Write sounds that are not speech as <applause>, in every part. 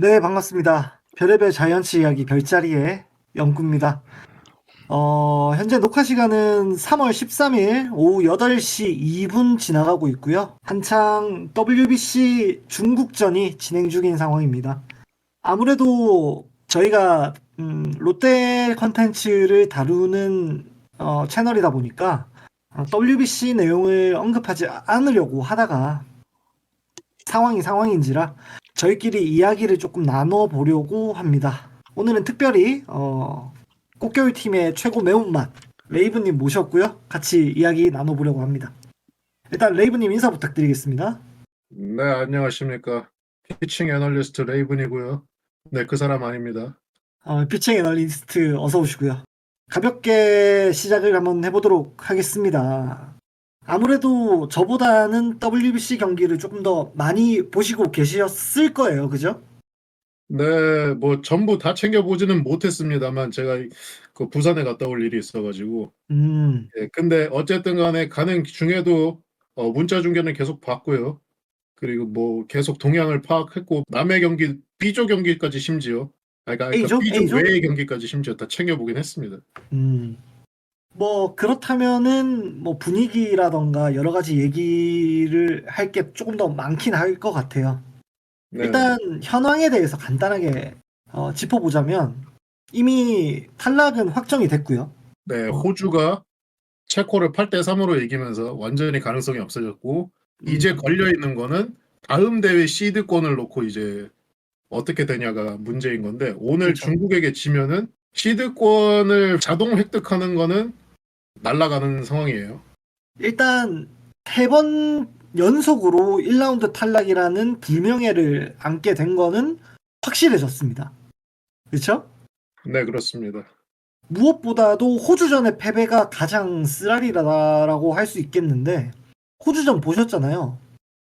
네, 반갑습니다. 별의별 자이언츠 이야기 별자리의 영구입니다. 어, 현재 녹화 시간은 3월 13일 오후 8시 2분 지나가고 있고요. 한창 WBC 중국전이 진행 중인 상황입니다. 아무래도 저희가 음, 롯데 컨텐츠를 다루는 어, 채널이다 보니까 어, WBC 내용을 언급하지 않으려고 하다가 상황이 상황인지라 저희끼리 이야기를 조금 나눠보려고 합니다. 오늘은 특별히 어, 꽃겨울 팀의 최고 매운맛 레이브님 모셨고요. 같이 이야기 나눠보려고 합니다. 일단 레이브님 인사 부탁드리겠습니다. 네, 안녕하십니까. 피칭 애널리스트 레이븐이고요. 네, 그 사람 아닙니다. 어, 피칭 애널리스트 어서 오시고요. 가볍게 시작을 한번 해보도록 하겠습니다. 아무래도 저보다는 WBC 경기를 조금 더 많이 보시고 계셨을 거예요. 그죠? 네, 뭐 전부 다 챙겨보지는 못했습니다만 제가 그 부산에 갔다 올 일이 있어가지고. 음, 예, 근데 어쨌든 간에 가는 중에도 어, 문자 중계는 계속 봤고요. 그리고 뭐 계속 동향을 파악했고 남의 경기, B조 경기까지 심지어 아, 그러니까, 그러니까 A조? B조 A조? 외의 경기까지 심지어 다 챙겨보긴 했습니다. 음. 뭐 그렇다면은 뭐 분위기라던가 여러 가지 얘기를 할 게 조금 더 많긴 할 것 같아요. 네, 일단 현황에 대해서 간단하게 어, 짚어보자면 이미 탈락은 확정이 됐고요. 네, 어. 호주가 체코를 8대 3으로 이기면서 완전히 가능성이 없어졌고 이제 음, 걸려 있는 거는 다음 대회 시드권을 놓고 이제 어떻게 되냐가 문제인 건데 오늘 그렇죠. 중국에게 지면은 시드권을 자동 획득하는 거는 날아가는 상황이에요. 일단 세 번 연속으로 1라운드 탈락이라는 불명예를 안게 된 거는 확실해졌습니다. 그렇죠? 네, 그렇습니다. 무엇보다도 호주전의 패배가 가장 쓰라리라고 할 수 있겠는데 호주전 보셨잖아요.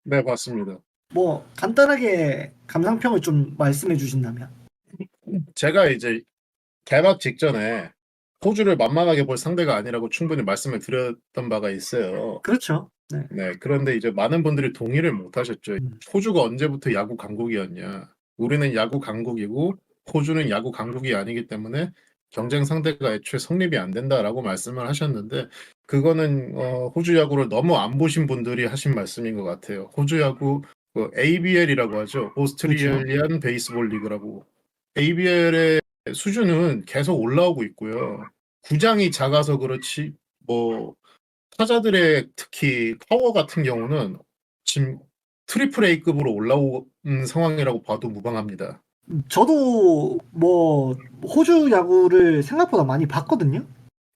네, 맞습니다. 뭐 간단하게 감상평을 좀 말씀해 주신다면. 제가 이제 개막 직전에 호주를 만만하게 볼 상대가 아니라고 충분히 말씀을 드렸던 바가 있어요. 그렇죠. 네. 네, 그런데 이제 많은 분들이 동의를 못 하셨죠. 음. 호주가 언제부터 야구 강국이었냐. 우리는 야구 강국이고 호주는 야구 강국이 아니기 때문에 경쟁 상대가 애초에 성립이 안 된다라고 말씀을 하셨는데 그거는 어, 호주 야구를 너무 안 보신 분들이 하신 말씀인 것 같아요. 호주 야구 그 ABL이라고 하죠. 오스트리안 베이스볼 리그라고. ABL의 수준은 계속 올라오고 있고요. 구장이 작아서 그렇지 뭐 타자들의 특히 파워 같은 경우는 지금 트리플 A급으로 올라오는 상황이라고 봐도 무방합니다. 저도 뭐 호주 야구를 생각보다 많이 봤거든요.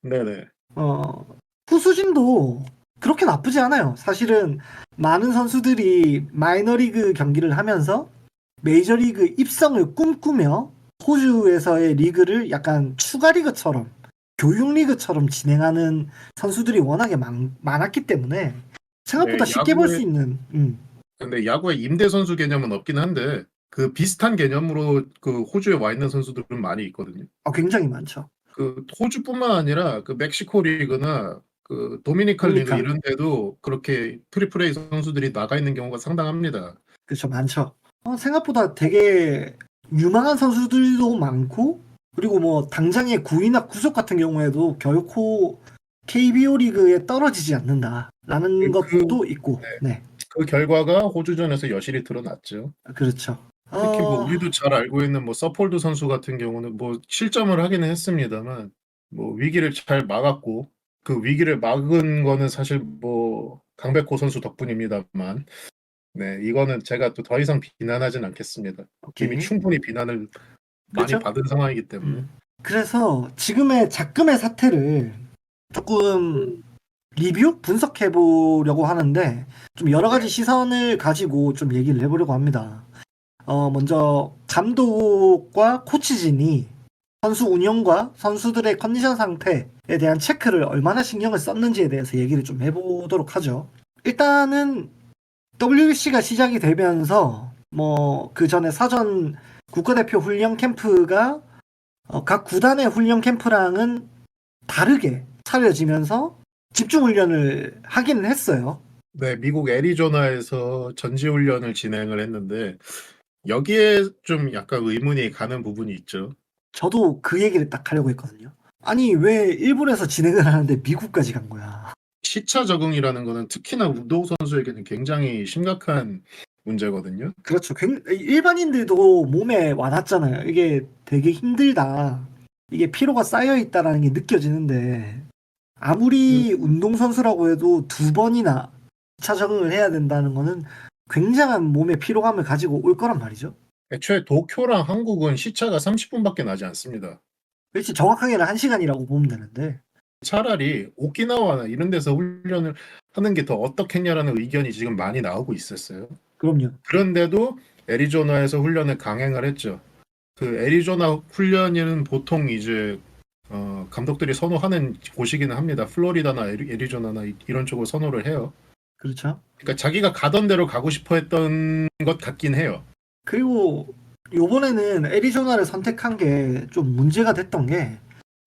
네네. 어, 후수진도 그렇게 나쁘지 않아요. 사실은 많은 선수들이 마이너리그 경기를 하면서 메이저리그 입성을 꿈꾸며 호주에서의 리그를 약간 추가 리그처럼 교육 리그처럼 진행하는 선수들이 워낙에 많, 많았기 때문에 생각보다 네, 쉽게 볼 수 있는 음, 근데 야구에 임대 선수 개념은 없긴 한데 그 비슷한 개념으로 그 호주에 와 있는 선수들은 많이 있거든요. 어, 굉장히 많죠. 그 호주뿐만 아니라 그 멕시코 리그나 그 도미니칸 리그. 이런 데도 그렇게 트리플 A 선수들이 나가 있는 경우가 상당합니다. 그렇죠, 많죠. 어, 생각보다 되게 유망한 선수들도 많고, 그리고 뭐 당장의 구위나 구속 같은 경우에도 결코 KBO 리그에 떨어지지 않는다라는 그- 것도 있고, 네, 그 결과가 호주전에서 여실히 드러났죠. 그렇죠. 특히 뭐 어, 우리도 잘 알고 있는 뭐 서폴드 선수 같은 경우는 뭐 실점을 하기는 했습니다만 뭐 위기를 잘 막았고 그 위기를 막은 거는 사실 뭐 강백호 선수 덕분입니다만 네 이거는 제가 또 더 이상 비난하진 않겠습니다. 오케이. 이미 충분히 비난을 많이 그렇죠? 받은 상황이기 때문에 음. 그래서 지금의 작금의 사태를 조금 리뷰 분석해 보려고 하는데 좀 여러 가지 시선을 가지고 좀 얘기를 해보려고 합니다. 어, 먼저 감독과 코치진이 선수 운영과 선수들의 컨디션 상태에 대한 체크를 얼마나 신경을 썼는지에 대해서 얘기를 좀 해보도록 하죠. 일단은 WBC가 시작이 되면서 뭐 그 전에 사전 국가대표 훈련 캠프가 어, 각 구단의 훈련 캠프랑은 다르게 차려지면서 집중 훈련을 하기는 했어요. 네 미국 애리조나에서 전지 훈련을 진행을 했는데 여기에 좀 약간 의문이 가는 부분이 있죠. 저도 그 얘기를 딱 하려고 했거든요. 아니 왜 일본에서 진행을 하는데 미국까지 간 거야? 시차 적응이라는 거는 특히나 운동 선수에게는 굉장히 심각한 문제거든요. 그렇죠. 굉- 일반인들도 몸에 와닿잖아요. 이게 되게 힘들다. 이게 피로가 쌓여 있다라는 게 느껴지는데 아무리 운동 선수라고 해도 두 번이나 차 적응을 해야 된다는 거는 굉장한 몸의 피로감을 가지고 올 거란 말이죠. 애초에 도쿄랑 한국은 시차가 30분밖에 나지 않습니다. 그렇지 정확하게는 한 시간이라고 보면 되는데 차라리 오키나와나 이런 데서 훈련을 하는 게 더 어떻겠냐라는 의견이 지금 많이 나오고 있었어요. 그럼요. 그런데도 애리조나에서 훈련을 강행을 했죠. 그 애리조나 훈련은 보통 이제 어, 감독들이 선호하는 곳이기는 합니다. 플로리다나 애리, 애리조나나 이- 이런 쪽을 선호를 해요. 그렇죠. 그러니까 자기가 가던 대로 가고 싶어 했던 것 같긴 해요. 그리고 요번에는 애리조나를 선택한 게 좀 문제가 됐던 게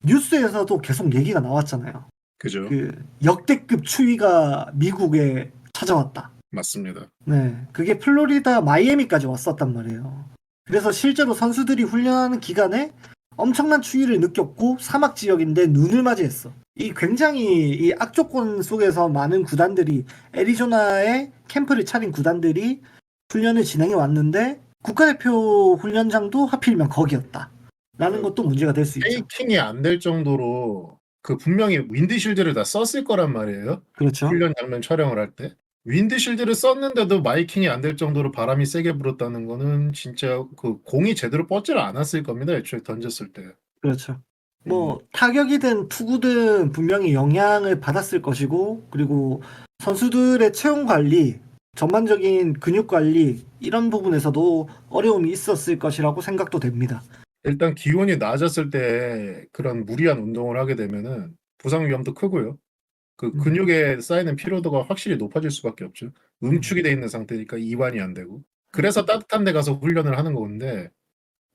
뉴스에서도 계속 얘기가 나왔잖아요. 그죠? 그 역대급 추위가 미국에 찾아왔다. 맞습니다. 네. 그게 플로리다 마이애미까지 왔었단 말이에요. 그래서 실제로 선수들이 훈련하는 기간에 엄청난 추위를 느꼈고 사막 지역인데 눈을 맞이했어. 이 굉장히 이 악조건 속에서 많은 구단들이 애리조나에 캠프를 차린 구단들이 훈련을 진행해 왔는데 국가대표 훈련장도 하필이면 거기였다. 라는 것도 문제가 될 수 있죠. 페이킹이 안 될 정도로 그 분명히 윈드실드를 다 썼을 거란 말이에요. 그렇죠. 훈련 장면 촬영을 할 때. 윈드실드를 썼는데도 마이킹이 안 될 정도로 바람이 세게 불었다는 거는 진짜 그 공이 제대로 뻗지를 않았을 겁니다. 애초에 던졌을 때. 그렇죠. 뭐 타격이든 투구든 분명히 영향을 받았을 것이고 그리고 선수들의 체온 관리, 전반적인 근육 관리 이런 부분에서도 어려움이 있었을 것이라고 생각도 됩니다. 일단 기온이 낮았을 때 그런 무리한 운동을 하게 되면은 부상 위험도 크고요. 그 음. 근육에 쌓이는 피로도가 확실히 높아질 수밖에 없죠. 응축이 돼 있는 상태니까 이완이 안 되고. 그래서 따뜻한 데 가서 훈련을 하는 건데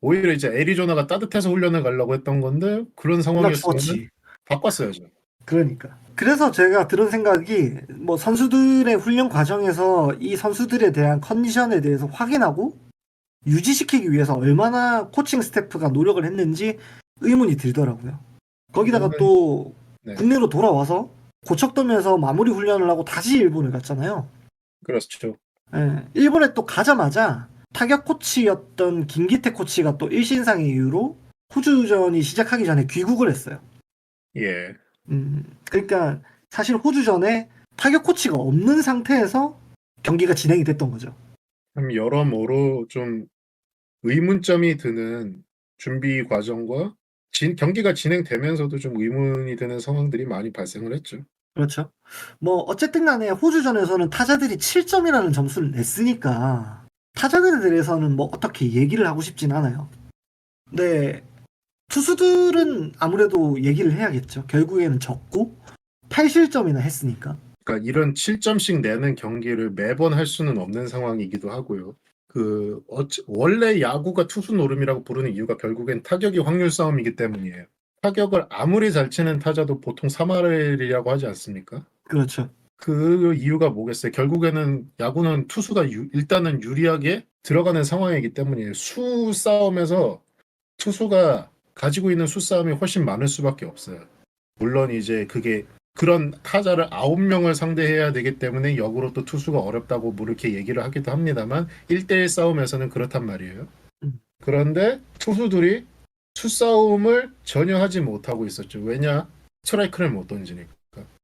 오히려 이제 애리조나가 따뜻해서 훈련을 가려고 했던 건데 그런 추웠지. 바꿨어야죠. 그러니까. 그래서 제가 들은 생각이 뭐 선수들의 훈련 과정에서 이 선수들에 대한 컨디션에 대해서 확인하고 유지시키기 위해서 얼마나 코칭 스태프가 노력을 했는지 의문이 들더라고요. 거기다가 또 네. 국내로 돌아와서 고척돔에서 마무리 훈련을 하고 다시 일본을 갔잖아요. 그렇죠. 예, 일본에 또 가자마자 타격 코치였던 김기태 코치가 또 일신상의 이유로 호주전이 시작하기 전에 귀국을 했어요. 예. 음, 그러니까 사실 호주전에 타격 코치가 없는 상태에서 경기가 진행이 됐던 거죠. 참 여러모로 좀 의문점이 드는 준비 과정과 진- 경기가 진행되면서도 좀 의문이 드는 상황들이 많이 발생을 했죠. 그렇죠. 뭐 어쨌든 간에 호주전에서는 타자들이 7점이라는 점수를 냈으니까 타자들에 대해서는 뭐 어떻게 얘기를 하고 싶진 않아요. 근데 투수들은 아무래도 얘기를 해야겠죠. 결국에는 졌고 8실점이나 했으니까. 그러니까 이런 7점씩 내는 경기를 매번 할 수는 없는 상황이기도 하고요. 그 어찌- 원래 야구가 투수 노름이라고 부르는 이유가 결국엔 타격이 확률 싸움이기 때문이에요. 타격을 아무리 잘 치는 타자도 보통 3할이라고 하지 않습니까? 그렇죠. 그 이유가 뭐겠어요? 결국에는 야구는 투수가 유- 일단은 유리하게 들어가는 상황이기 때문이에요. 수 싸움에서 투수가 가지고 있는 수 싸움이 훨씬 많을 수밖에 없어요. 물론 이제 그게 그런 타자를 아홉 명을 상대해야 되기 때문에 역으로 또 투수가 어렵다고 뭐 이렇게 얘기를 하기도 합니다만 1대1 싸움에서는 그렇단 말이에요. 음. 그런데 투수들이 수싸움을 전혀 하지 못하고 있었죠. 왜냐? 스트라이크를 못 던지니까.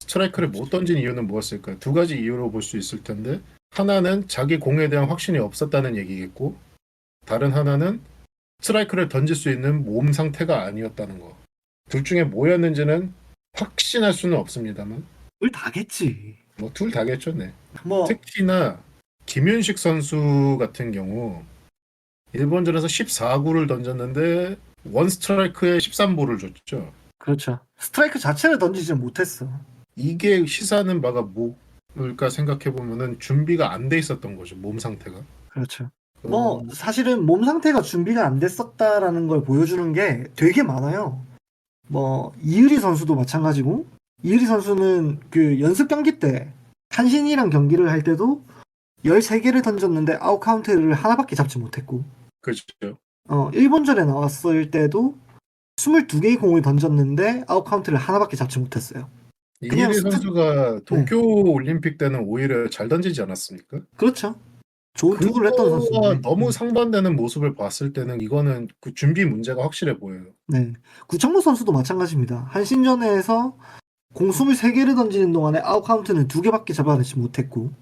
스트라이크를 못 던진 이유는 무엇일까요? 두 가지 이유로 볼 수 있을 텐데 하나는 자기 공에 대한 확신이 없었다는 얘기겠고 다른 하나는 스트라이크를 던질 수 있는 몸 상태가 아니었다는 거. 둘 중에 뭐였는지는 확신할 수는 없습니다만 을 다겠지. 뭐 둘 다겠죠, 네. 뭐 특히나 김윤식 선수 같은 경우 일본전에서 14구를 던졌는데 원 스트라이크에 13볼을 줬죠. 그렇죠. 스트라이크 자체를 던지지 못했어. 이게 시사하는 바가 뭘까 생각해 보면은 준비가 안 돼 있었던 거죠. 몸 상태가. 그렇죠. 뭐 어, 사실은 몸 상태가 준비가 안 됐었다라는 걸 보여주는 게 되게 많아요. 뭐 이의리 선수도 마찬가지고 이의리 선수는 그 연습 경기 때 한신이랑 경기를 할 때도 13개를 던졌는데 아웃 카운트를 하나밖에 잡지 못했고 그렇죠. 어, 일본전에 나왔을 때도 22개의 공을 던졌는데 아웃 카운트를 하나밖에 잡지 못했어요. 스타- 선수가 도쿄 올림픽 때는 오히려 잘 던지지 않았습니까? 그렇죠. 좋은 투구를 했던 그거와 선수인데 너무 음, 상반되는 모습을 봤을 때는 이거는 그 준비 문제가 확실해 보여요. 네. 구창모 선수도 마찬가지입니다. 한신전에서 공 23개를 던지는 동안에 아웃 카운트는 2개밖에 잡아내지 못했고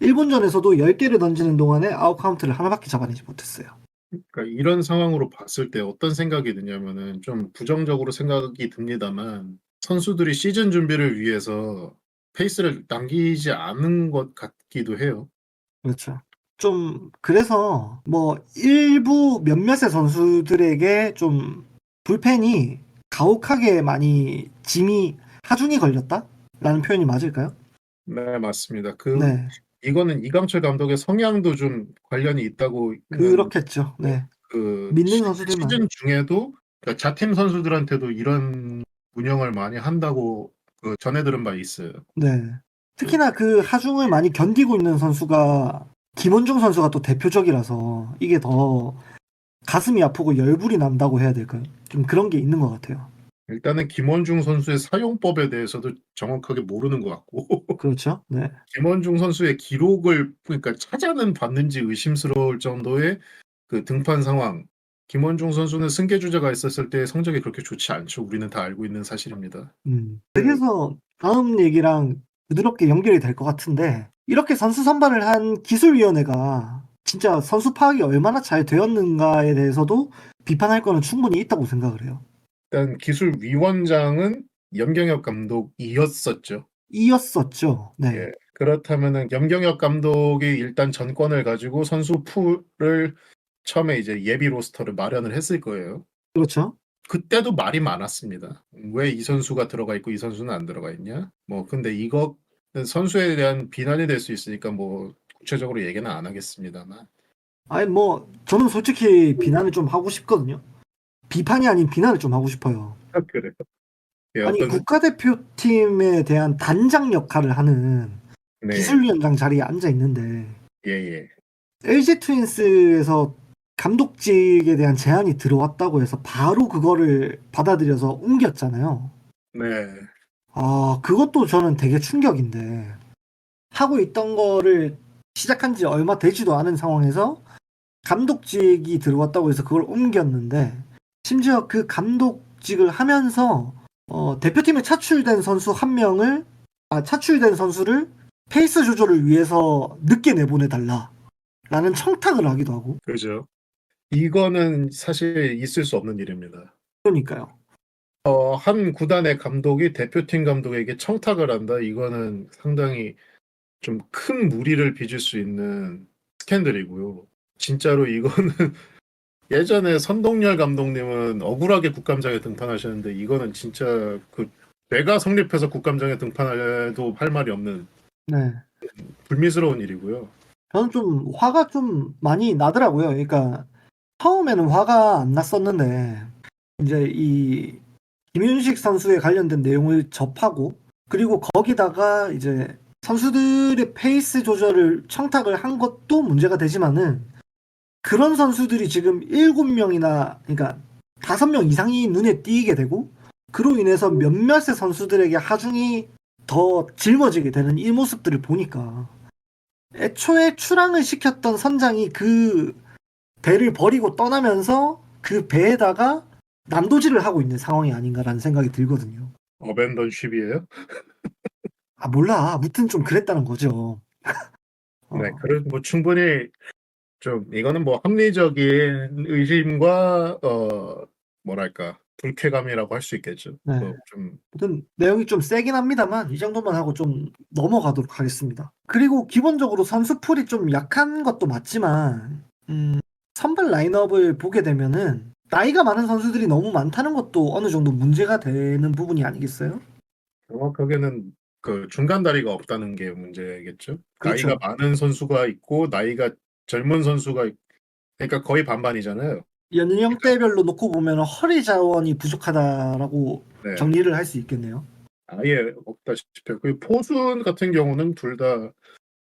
일본전에서도 10개를 던지는 동안에 아웃 카운트를 하나밖에 잡아내지 못했어요. 그러니까 이런 상황으로 봤을 때 어떤 생각이 드냐면은 좀 부정적으로 생각이 듭니다만 선수들이 시즌 준비를 위해서 페이스를 남기지 않은 것 같기도 해요. 그렇죠. 좀 그래서 뭐 일부 몇몇의 선수들에게 좀 불펜이 가혹하게 많이 짐이 하중이 걸렸다라는 표현이 맞을까요? 네, 맞습니다. 그 네, 이거는 이강철 감독의 성향도 좀 관련이 있다고 그렇겠죠. 네, 그 믿는 시- 선수들만. 시즌 중에도 그러니까 자팀 선수들한테도 이런 운영을 많이 한다고 그 전해 들은 바 있어요. 네. 특히나 그 하중을 많이 견디고 있는 선수가 김원중 선수가 또 대표적이라서 이게 더 가슴이 아프고 열불이 난다고 해야 될까요? 좀 그런 게 있는 것 같아요. 일단은 김원중 선수의 사용법에 대해서도 정확하게 모르는 것 같고 <laughs> 그렇죠. 네. 김원중 선수의 기록을 그러니까 찾아는 봤는지 의심스러울 정도의 그 등판 상황. 김원중 선수는 승계 주자가 있었을 때 성적이 그렇게 좋지 않죠. 우리는 다 알고 있는 사실입니다. 음. 그래서 다음 얘기랑 부드럽게 연결이 될 것 같은데 이렇게 선수 선발을 한 기술위원회가 진짜 선수 파악이 얼마나 잘 되었는가에 대해서도 비판할 거는 충분히 있다고 생각을 해요. 일단 기술위원장은 염경엽 감독이었었죠. 이었었죠. 네. 예. 그렇다면은 염경엽 감독이 일단 전권을 가지고 선수 풀을 처음에 이제 예비 로스터를 마련을 했을 거예요. 그렇죠. 그때도 말이 많았습니다. 왜 이 선수가 들어가 있고 이 선수는 안 들어가 있냐? 뭐 근데 이거 선수에 대한 비난이 될 수 있으니까 뭐 구체적으로 얘기는 안 하겠습니다만 아니 뭐 저는 솔직히 비난을 좀 하고 싶거든요. 비판이 아닌 비난을 좀 하고 싶어요. 아, 그래요. 예, 아니 어떤 국가대표팀에 대한 단장 역할을 하는 네, 기술위원장 자리에 앉아 있는데 예, 예. LG 트윈스에서 감독직에 대한 제안이 들어왔다고 해서 바로 그거를 받아들여서 옮겼잖아요. 네, 아, 그것도 저는 되게 충격인데 하고 있던 거를 시작한 지 얼마 되지도 않은 상황에서 감독직이 들어왔다고 해서 그걸 옮겼는데 심지어 그 감독직을 하면서 어, 대표팀에 차출된 선수 한 명을 아, 차출된 선수를 페이스 조절을 위해서 늦게 내보내 달라라는 청탁을 하기도 하고 그죠. 이거는 사실 있을 수 없는 일입니다. 그러니까요. 어, 한 구단의 감독이 대표팀 감독에게 청탁을 한다. 이거는 상당히 좀 큰 무리를 빚을 수 있는 스캔들이고요. 진짜로 이거는 <laughs> 예전에 선동열 감독님은 억울하게 국감장에 등판하셨는데 이거는 진짜 그 내가 성립해서 국감장에 등판해도 할 말이 없는 네. 불미스러운 일이고요. 저는 좀 화가 좀 많이 나더라고요. 그러니까 처음에는 화가 안 났었는데 이제 이 김윤식 선수에 관련된 내용을 접하고 그리고 거기다가 이제 선수들의 페이스 조절을 청탁을 한 것도 문제가 되지만은 그런 선수들이 지금 7명이나 그러니까 5명 이상이 눈에 띄게 되고 그로 인해서 몇몇의 선수들에게 하중이 더 짊어지게 되는 이 모습들을 보니까 애초에 출항을 시켰던 선장이 그 배를 버리고 떠나면서 그 배에다가 난도질을 하고 있는 상황이 아닌가라는 생각이 들거든요. 어벤던쉽이에요. 아 몰라. 아무튼 좀 그랬다는 거죠. <laughs> 어, 네, 그런 뭐 충분히 좀 이거는 뭐 합리적인 의심과 어 뭐랄까 불쾌감이라고 할 수 있겠죠. 네. 뭐 좀 아무튼 내용이 좀 세긴 합니다만 이 정도만 하고 좀 넘어가도록 하겠습니다. 그리고 기본적으로 선수 풀이 좀 약한 것도 맞지만 음, 선발 라인업을 보게 되면은 나이가 많은 선수들이 너무 많다는 것도 어느 정도 문제가 되는 부분이 아니겠어요? 정확하게는 그 중간 다리가 없다는 게 문제겠죠. 그렇죠. 나이가 많은 선수가 있고 나이가 젊은 선수가 있- 그러니까 거의 반반이잖아요. 연령대별로 놓고 보면 허리 자원이 부족하다라고 네. 정리를 할 수 있겠네요. 아예 없다시피 그 포수 같은 경우는 둘 다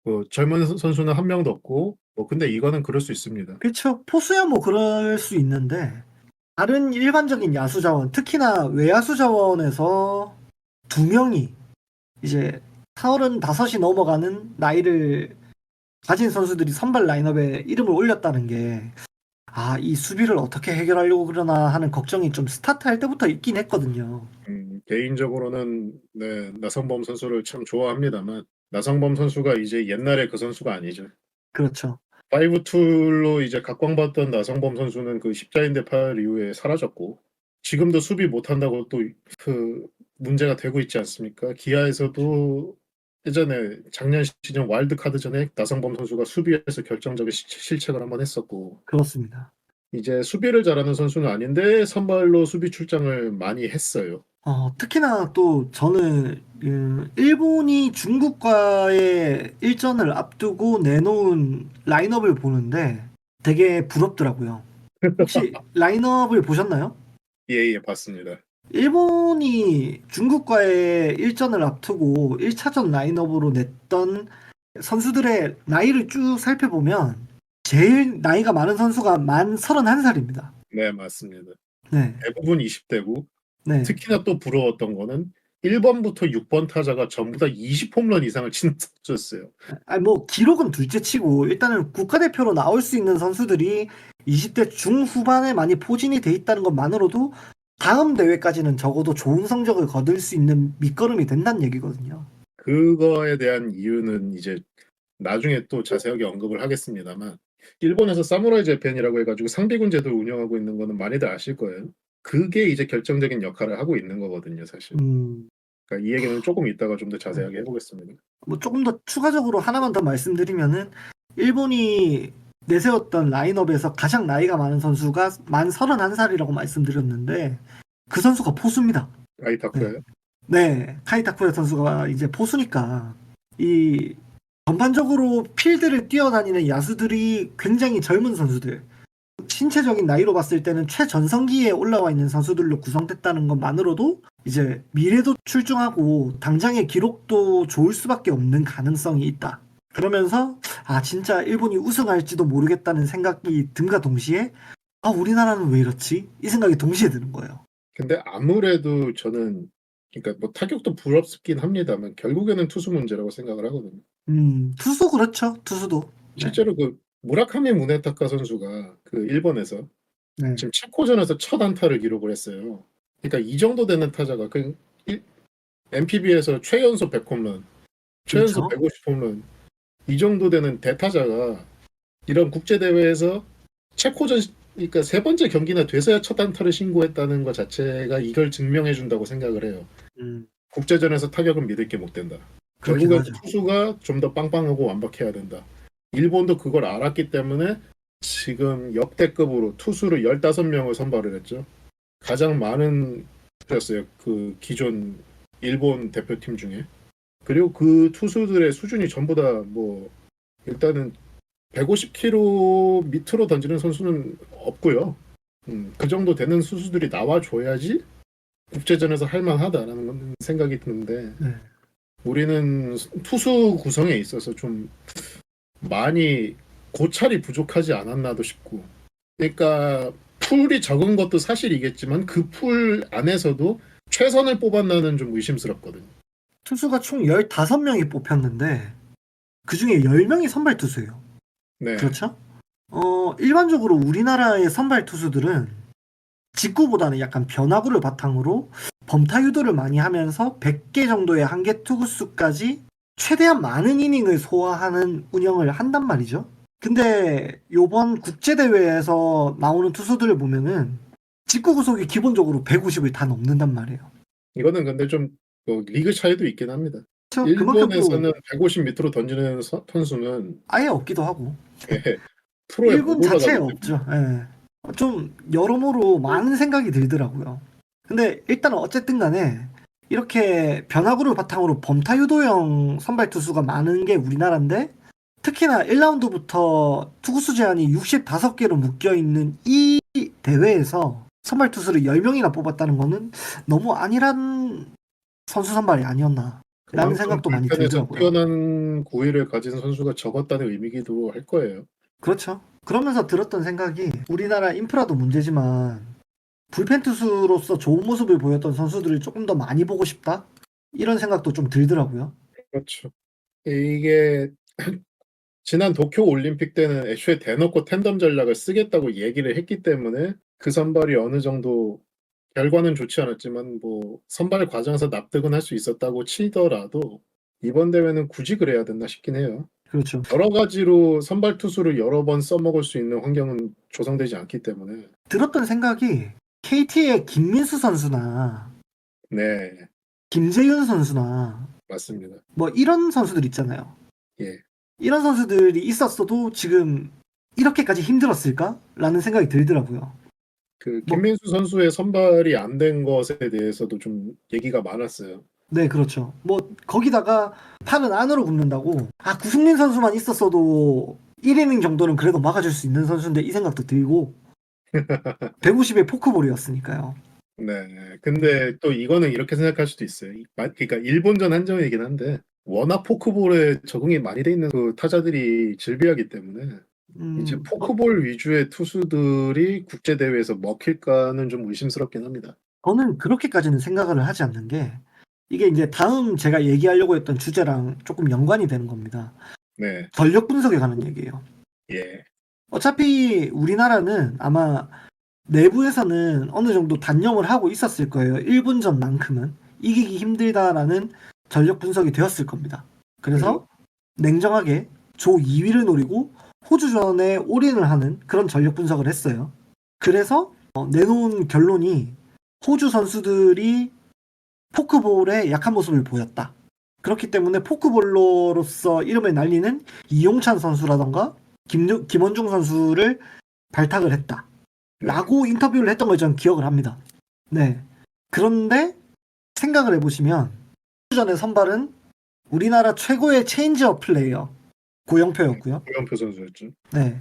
뭐 젊은 선- 선수는 한 명도 없고 뭐 근데 이거는 그럴 수 있습니다. 그렇죠. 포수야 뭐 그럴 수 있는데 다른 일반적인 야수 자원, 특히나 외야수 자원에서 두 명이 이제 45이 넘어가는 나이를 가진 선수들이 선발 라인업에 이름을 올렸다는 게 아, 이 수비를 어떻게 해결하려고 그러나 하는 걱정이 좀 스타트 할 때부터 있긴 했거든요. 음, 개인적으로는 네, 나성범 선수를 참 좋아합니다만 나성범 선수가 이제 옛날에 그 선수가 아니죠. 그렇죠. 5툴로 이제 각광받던 나성범 선수는 그 십자인대 파열 이후에 사라졌고 지금도 수비 못한다고 또 그 문제가 되고 있지 않습니까? 기아에서도 예전에 작년 시즌 와일드카드 전에 나성범 선수가 수비에서 결정적인 시- 실책을 한번 했었고 그렇습니다. 이제 수비를 잘하는 선수는 아닌데 선발로 수비 출장을 많이 했어요. 어, 특히나 또 저는 음, 일본이 중국과의 일전을 앞두고 내놓은 라인업을 보는데 되게 부럽더라고요. 혹시 <laughs> 라인업을 보셨나요? 예, 예, 봤습니다. 일본이 중국과의 일전을 앞두고 1차전 라인업으로 냈던 선수들의 나이를 쭉 살펴보면 제일 나이가 많은 선수가 만 31살입니다. 네, 맞습니다. 네. 대부분 20대고 네. 특히나 또 부러웠던 거는 1번부터 6번 타자가 전부 다 20홈런 이상을 <laughs> 치는 선수였어요. 아니 뭐 기록은 둘째치고 일단은 국가대표로 나올 수 있는 선수들이 20대 중후반에 많이 포진이 돼 있다는 것만으로도 다음 대회까지는 적어도 좋은 성적을 거둘 수 있는 밑거름이 된다는 얘기거든요. 그거에 대한 이유는 이제 나중에 또 자세하게 언급을 하겠습니다만 일본에서 사무라이 재팬이라고 해가지고 상비군 제도를 운영하고 있는 거는 많이들 아실 거예요. 그게 이제 결정적인 역할을 하고 있는 거거든요, 사실. 음, 그러니까 이 얘기는 조금 이따가 좀 더 자세하게 해보겠습니다. 뭐 조금 더 추가적으로 하나만 더 말씀드리면은 일본이 내세웠던 라인업에서 가장 나이가 많은 선수가 만 31살이라고 말씀드렸는데 그 선수가 포수입니다. 아이타쿠예요. 네, 카이타쿠야 선수가 이제 포수니까 이 전반적으로 필드를 뛰어다니는 야수들이 굉장히 젊은 선수들, 신체적인 나이로 봤을 때는 최전성기에 올라와 있는 선수들로 구성됐다는 것만으로도 이제 미래도 출중하고 당장의 기록도 좋을 수밖에 없는 가능성이 있다. 그러면서 아 진짜 일본이 우승할지도 모르겠다는 생각이 든과 동시에 아 우리나라는 왜 이렇지? 이 생각이 동시에 드는 거예요. 근데 아무래도 저는 그러니까 뭐 타격도 부럽긴 합니다만 결국에는 투수 문제라고 생각을 하거든요. 음 투수 그렇죠 투수도 네. 실제로 그 무라카미 무네타카 선수가 그 일본에서 네. 지금 체코전에서 첫 안타를 기록을 했어요. 그러니까 이 정도 되는 타자가 그 MPB에서 최연소 100홈런, 최연소 그렇죠. 150홈런 이 정도 되는 대타자가 이런 국제 대회에서 체코전 그러니까 세 번째 경기나 돼서야 첫 안타를 신고했다는 것 자체가 이걸 증명해 준다고 생각을 해요. 음, 국제전에서 타격은 믿을 게 못 된다. 결국엔 하죠. 투수가 좀 더 빵빵하고 완벽해야 된다. 일본도 그걸 알았기 때문에 지금 역대급으로 투수를 15명을 선발을 했죠. 가장 많은 였어요. 그 기존 일본 대표팀 중에. 그리고 그 투수들의 수준이 전부 다 뭐 일단은 150km 밑으로 던지는 선수는 없고요. 음, 그 정도 되는 수수들이 나와줘야지 국제전에서 할만하다라는 건 생각이 드는데 네. 우리는 투수 구성에 있어서 좀 많이 고찰이 부족하지 않았나도 싶고 그러니까 풀이 적은 것도 사실이겠지만 그 풀 안에서도 최선을 뽑았나는 좀 의심스럽거든요. 투수가 총 15명이 뽑혔는데 그 중에 10명이 선발 투수예요. 네. 그렇죠? 어, 일반적으로 우리나라의 선발 투수들은 직구보다는 약간 변화구를 바탕으로 범타 유도를 많이 하면서 100개 정도의 한개 투구수까지 최대한 많은 이닝을 소화하는 운영을 한단 말이죠. 근데 요번 국제대회에서 나오는 투수들을 보면은 직구 구속이 기본적으로 150을 다 넘는단 말이에요. 이거는 근데 좀 뭐 리그 차이도 있긴 합니다. 또 일본에서는 150 밑으로 던지는 서- 선수는 아예 없기도 하고 예, 프로에 일본 못 자체에 없죠. 예. 좀 여러모로 많은 생각이 들더라고요. 근데 일단은 어쨌든 간에 이렇게 변화구를 바탕으로 범타 유도형 선발 투수가 많은 게 우리나라인데 특히나 1라운드부터 투구수 제한이 65개로 묶여 있는 이 대회에서 선발 투수를 10명이나 뽑았다는 거는 너무 안일한 선수 선발이 아니었나. 라는 생각도 많이 들더라고요. 뛰어난 고의를 가진 선수가 적었다는 의미기도 할 거예요. 그렇죠. 그러면서 들었던 생각이 우리나라 인프라도 문제지만 불펜 투수로서 좋은 모습을 보였던 선수들을 조금 더 많이 보고 싶다? 이런 생각도 좀 들더라고요. 그렇죠. 이게 <clears throat> 지난 도쿄 올림픽 때는 애초에 대놓고 텐덤 전략을 쓰겠다고 얘기를 했기 때문에 그 선발이 어느 정도 결과는 좋지 않았지만 뭐 선발 과정에서 납득은 할 수 있었다고 치더라도 이번 대회는 굳이 그래야 됐나 싶긴 해요. 그렇죠. 여러 가지로 선발 투수를 여러 번 써먹을 수 있는 환경은 조성되지 않기 때문에 들었던 생각이 KT의 김민수 선수나 네 김재윤 선수나 맞습니다. 뭐 이런 선수들 있잖아요. 예. 이런 선수들이 있었어도 지금 이렇게까지 힘들었을까? 라는 생각이 들더라고요. 그 뭐- 김민수 선수의 선발이 안 된 것에 대해서도 좀 얘기가 많았어요. 네, 그렇죠. 뭐 거기다가 팔은 안으로 굽는다고 아 구승민 선수만 있었어도 1이닝 정도는 그래도 막아줄 수 있는 선수인데 이 생각도 들고 150의 포크볼이었으니까요. 네. 근데 또 이거는 이렇게 생각할 수도 있어요. 그러니까 일본전 한정이긴 한데 워낙 포크볼에 적응이 많이 돼 있는 그 타자들이 즐비하기 때문에 음, 이제 포크볼 위주의 투수들이 국제 대회에서 먹힐까는 좀 의심스럽긴 합니다. 저는 그렇게까지는 생각을 하지 않는 게 이게 이제 다음 제가 얘기하려고 했던 주제랑 조금 연관이 되는 겁니다. 네. 전력 분석에 관한 얘기예요. 예. 어차피 우리나라는 아마 내부에서는 어느 정도 단념을 하고 있었을 거예요. 1분 전만큼은 이기기 힘들다라는 전력 분석이 되었을 겁니다. 그래서 냉정하게 조 2위를 노리고 호주전에 올인을 하는 그런 전력 분석을 했어요. 그래서 어, 내놓은 결론이 호주 선수들이 포크볼에 약한 모습을 보였다. 그렇기 때문에 포크볼러로서 이름을 날리는 이용찬 선수라던가 김, 김원중 선수를 발탁을 했다. 라고 인터뷰를 했던 걸 저는 기억을 합니다. 네. 그런데 생각을 해보시면 전의 선발은 우리나라 최고의 체인지업 플레이어 고영표였고요. 고영표 선수였죠. 네.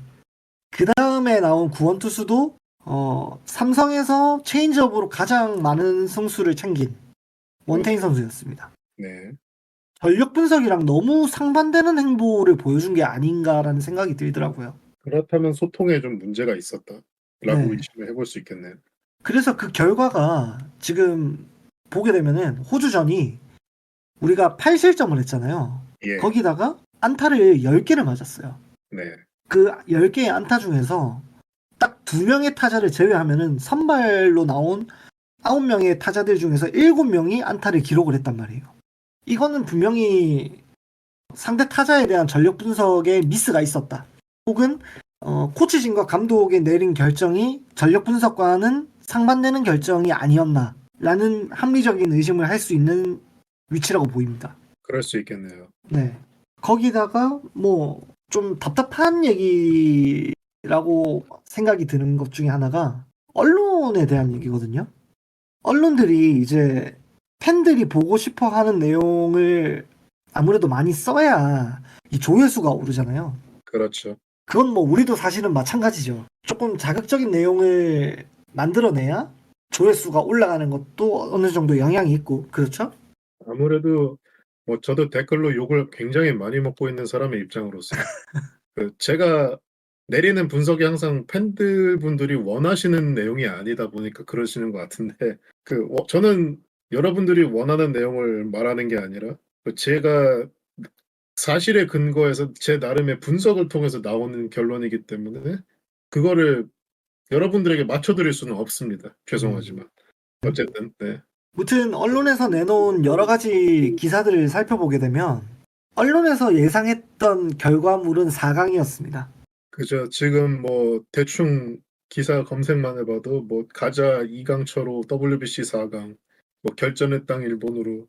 그 다음에 나온 구원 투수도 어, 삼성에서 체인지업으로 가장 많은 승수를 챙긴 원태인 선수였습니다. 네. 전력 분석이랑 너무 상반되는 행보를 보여준 게 아닌가라는 생각이 들더라고요. 그렇다면 소통에 좀 문제가 있었다라고 네. 의심을 해볼 수 있겠네요. 그래서 그 결과가 지금 보게 되면은 호주전이 우리가 8실점을 했잖아요. 예. 거기다가 안타를 10개를 맞았어요. 네. 그 10개의 안타 중에서 딱두 명의 타자를 제외하면은 선발로 나온 9명의 타자들 중에서 7명이 안타를 기록을 했단 말이에요. 이거는 분명히 상대 타자에 대한 전력 분석에 미스가 있었다. 혹은 어, 코치진과 감독이 내린 결정이 전력 분석과는 상반되는 결정이 아니었나라는 합리적인 의심을 할 수 있는 위치라고 보입니다. 그럴 수 있겠네요. 네. 거기다가 뭐 좀 답답한 얘기라고 생각이 드는 것 중에 하나가 언론에 대한 얘기거든요. 언론들이 이제 팬들이 보고 싶어 하는 내용을 아무래도 많이 써야 이 조회수가 오르잖아요. 그렇죠. 그건 뭐 우리도 사실은 마찬가지죠. 조금 자극적인 내용을 만들어내야 조회수가 올라가는 것도 어느 정도 영향이 있고, 그렇죠? 아무래도 뭐 저도 댓글로 욕을 굉장히 많이 먹고 있는 사람의 입장으로서 <laughs> 그 제가 내리는 분석이 항상 팬들 분들이 원하시는 내용이 아니다 보니까 그러시는 것 같은데 그 어, 저는 여러분들이 원하는 내용을 말하는 게 아니라 그 제가 사실에 근거해서 제 나름의 분석을 통해서 나오는 결론이기 때문에 그거를 여러분들에게 맞춰드릴 수는 없습니다. 죄송하지만 어쨌든 네. 무튼 언론에서 내놓은 여러 가지 기사들을 살펴보게 되면 언론에서 예상했던 결과물은 4강이었습니다. 그죠. 지금 뭐 대충 기사 검색만 해봐도 뭐 가자 2강처로 WBC 4강, 뭐 결전의 땅 일본으로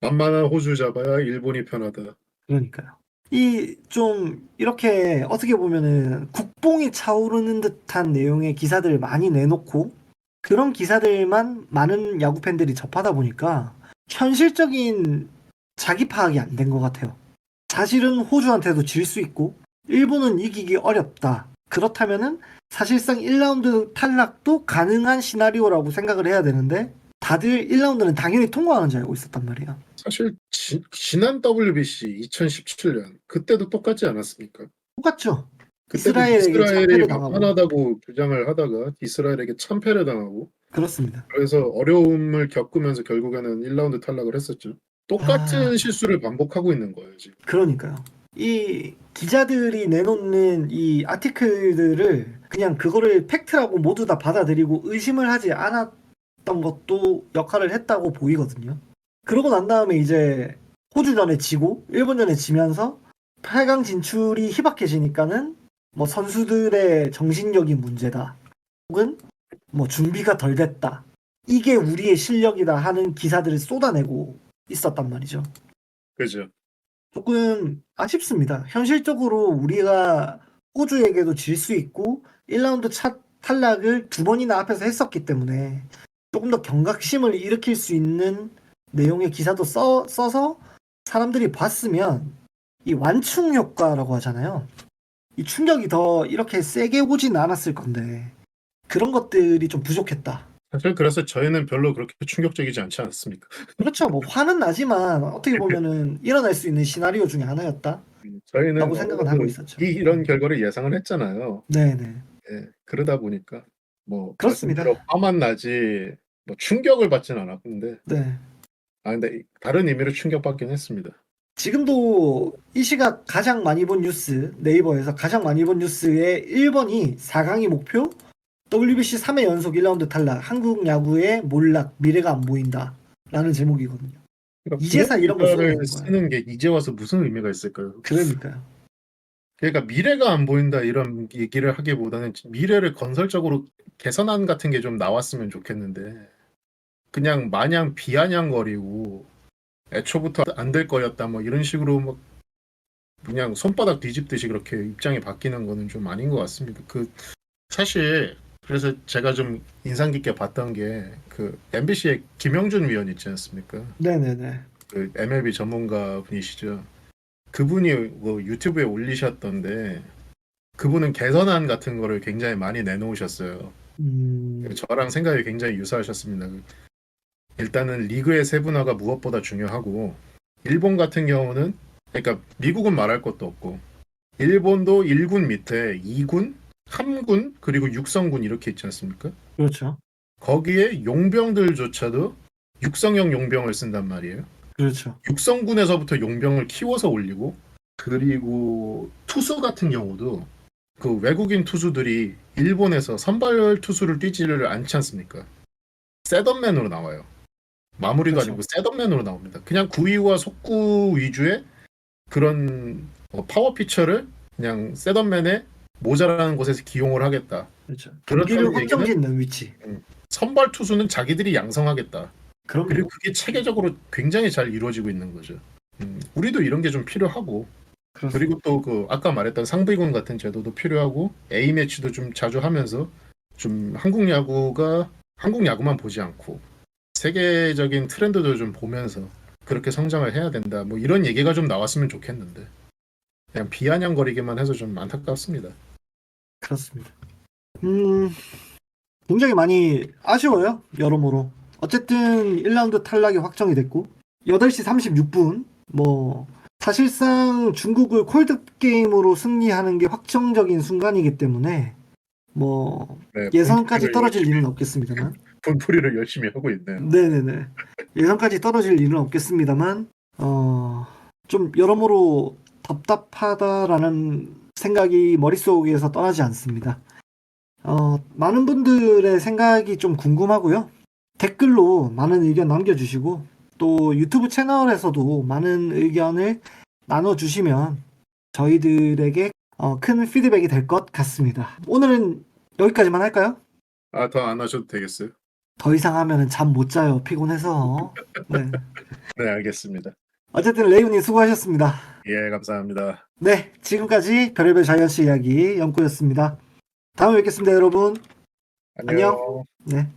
만만한 호주 잡아야 일본이 편하다. 그러니까요. 이 좀 이렇게 어떻게 보면은 국뽕이 차오르는 듯한 내용의 기사들을 많이 내놓고 그런 기사들만 많은 야구 팬들이 접하다 보니까 현실적인 자기 파악이 안 된 것 같아요. 사실은 호주한테도 질 수 있고 일본은 이기기 어렵다. 그렇다면은 사실상 1라운드 탈락도 가능한 시나리오라고 생각을 해야 되는데 다들 1라운드는 당연히 통과하는 줄 알고 있었단 말이에요. 사실 지, 지난 WBC 2017년 그때도 똑같지 않았습니까? 똑같죠? 그때도 이스라엘에게 이스라엘이 참패를 당하고. 만만하다고 주장을 하다가 이스라엘에게 참패를 당하고 그렇습니다. 그래서 어려움을 겪으면서 결국에는 1라운드 탈락을 했었죠. 똑같은 아. 실수를 반복하고 있는 거예요 지금. 그러니까요. 이 기자들이 내놓는 이 아티클들을 그냥 그거를 팩트라고 모두 다 받아들이고 의심을 하지 않았 던 것도 역할을 했다고 보이거든요. 그러고 난 다음에 이제 호주전에 지고 일본전에 지면서 8강 진출이 희박해지니까는 뭐 선수들의 정신력인 문제다. 혹은 뭐 준비가 덜 됐다. 이게 우리의 실력이다 하는 기사들을 쏟아내고 있었단 말이죠. 그죠. 조금 아쉽습니다. 현실적으로 우리가 호주에게도 질 수 있고 1라운드 차 탈락을 두 번이나 앞에서 했었기 때문에 조금 더 경각심을 일으킬 수 있는 내용의 기사도 써, 써서 사람들이 봤으면 이 완충 효과라고 하잖아요. 이 충격이 더 이렇게 세게 오진 않았을 건데 그런 것들이 좀 부족했다. 사실 그래서 저희는 별로 그렇게 충격적이지 않지 않습니까? 그렇죠. 뭐 화는 나지만 어떻게 보면은 일어날 수 있는 시나리오 중에 하나였다. 저희는 라고 생각은 어느 하고 정도 있었죠. 이, 이런 결과를 예상을 했잖아요. 네네. 예, 그러다 보니까 뭐 그렇습니다. 말씀대로 화만 나지 뭐 충격을 받진 않았는데 네. 아 근데 이- 다른 의미로 충격받긴 했습니다. 지금도 이 시각 가장 많이 본 뉴스, 네이버에서 가장 많이 본 뉴스의 1번이 4강이 목표, WBC 3회 연속 1라운드 탈락, 한국 야구의 몰락, 미래가 안 보인다. 라는 제목이거든요. 그러니까 이제서 이런 거 쓰는. 쓰는 게 이제 와서 무슨 의미가 있을까요? 그러니까요. 그러니까 미래가 안 보인다 이런 얘기를 하기보다는 미래를 건설적으로 개선안 같은 게 좀 나왔으면 좋겠는데 그냥 마냥 비아냥거리고 애초부터 안 될 거였다 뭐 이런 식으로 막 그냥 손바닥 뒤집듯이 그렇게 입장이 바뀌는 거는 좀 아닌 것 같습니다. 그 사실 그래서 제가 좀 인상 깊게 봤던 게 그 MBC의 김영준 위원 있지 않습니까? 네네네. 그 MLB 전문가 분이시죠. 그분이 뭐 유튜브에 올리셨던데 그분은 개선안 같은 거를 굉장히 많이 내놓으셨어요. 음, 저랑 생각이 굉장히 유사하셨습니다. 일단은 리그의 세분화가 무엇보다 중요하고 일본 같은 경우는 그러니까 미국은 말할 것도 없고 일본도 1군 밑에 2군, 3군 그리고 6성군 이렇게 있지 않습니까? 그렇죠. 거기에 용병들조차도 육성형 용병을 쓴단 말이에요. 그렇죠. 육성군에서부터 용병을 키워서 올리고 그리고 투수 같은 경우도 그 외국인 투수들이 일본에서 선발 투수를 뛰지를 않지 않습니까? 셋업맨으로 나와요. 마무리도 그렇죠. 아니고 셋업맨으로 나옵니다. 그냥 구위와 속구 위주의 그런 어, 파워 피처를 그냥 셋업맨에 모자라는 곳에서 기용을 하겠다. 그렇죠. 경기를 확정짓는 위치. 선발 투수는 자기들이 양성하겠다. 그럼요. 그리고 그게 체계적으로 굉장히 잘 이루어지고 있는 거죠. 음, 우리도 이런 게 좀 필요하고 그렇습니다. 그리고 또 그 아까 말했던 상비군 같은 제도도 필요하고 A 매치도 좀 자주 하면서 좀 한국 야구가 한국 야구만 보지 않고 세계적인 트렌드도 좀 보면서 그렇게 성장을 해야 된다. 뭐 이런 얘기가 좀 나왔으면 좋겠는데 그냥 비아냥거리기만 해서 좀 안타깝습니다. 그렇습니다. 음, 굉장히 많이 아쉬워요. 여러모로. 어쨌든 1라운드 탈락이 확정이 됐고 8시 36분 뭐 사실상 중국을 콜드 게임으로 승리하는 게 확정적인 순간이기 때문에 뭐 네, 예선까지 분풀이를 떨어질 열심히- 일은 없겠습니다만 분풀이를 열심히 하고 있네요. 네네네 예선까지 떨어질 일은 없겠습니다만 어 좀 여러모로 답답하다라는 생각이 머릿속에서 떠나지 않습니다. 어 많은 분들의 생각이 좀 궁금하고요. 댓글로 많은 의견 남겨주시고 또 유튜브 채널에서도 많은 의견을 나눠주시면 저희들에게 어, 큰 피드백이 될 것 같습니다. 오늘은 여기까지만 할까요? 아 더 안 하셔도 되겠어요? 더 이상 하면 잠 못 자요. 피곤해서. 네. <laughs> 네 알겠습니다. 어쨌든 레이훈님 수고하셨습니다. 예 감사합니다. 네, 지금까지 별의별 자이언츠 이야기 연구였습니다. 다음에 뵙겠습니다, 여러분. 안녕. 네.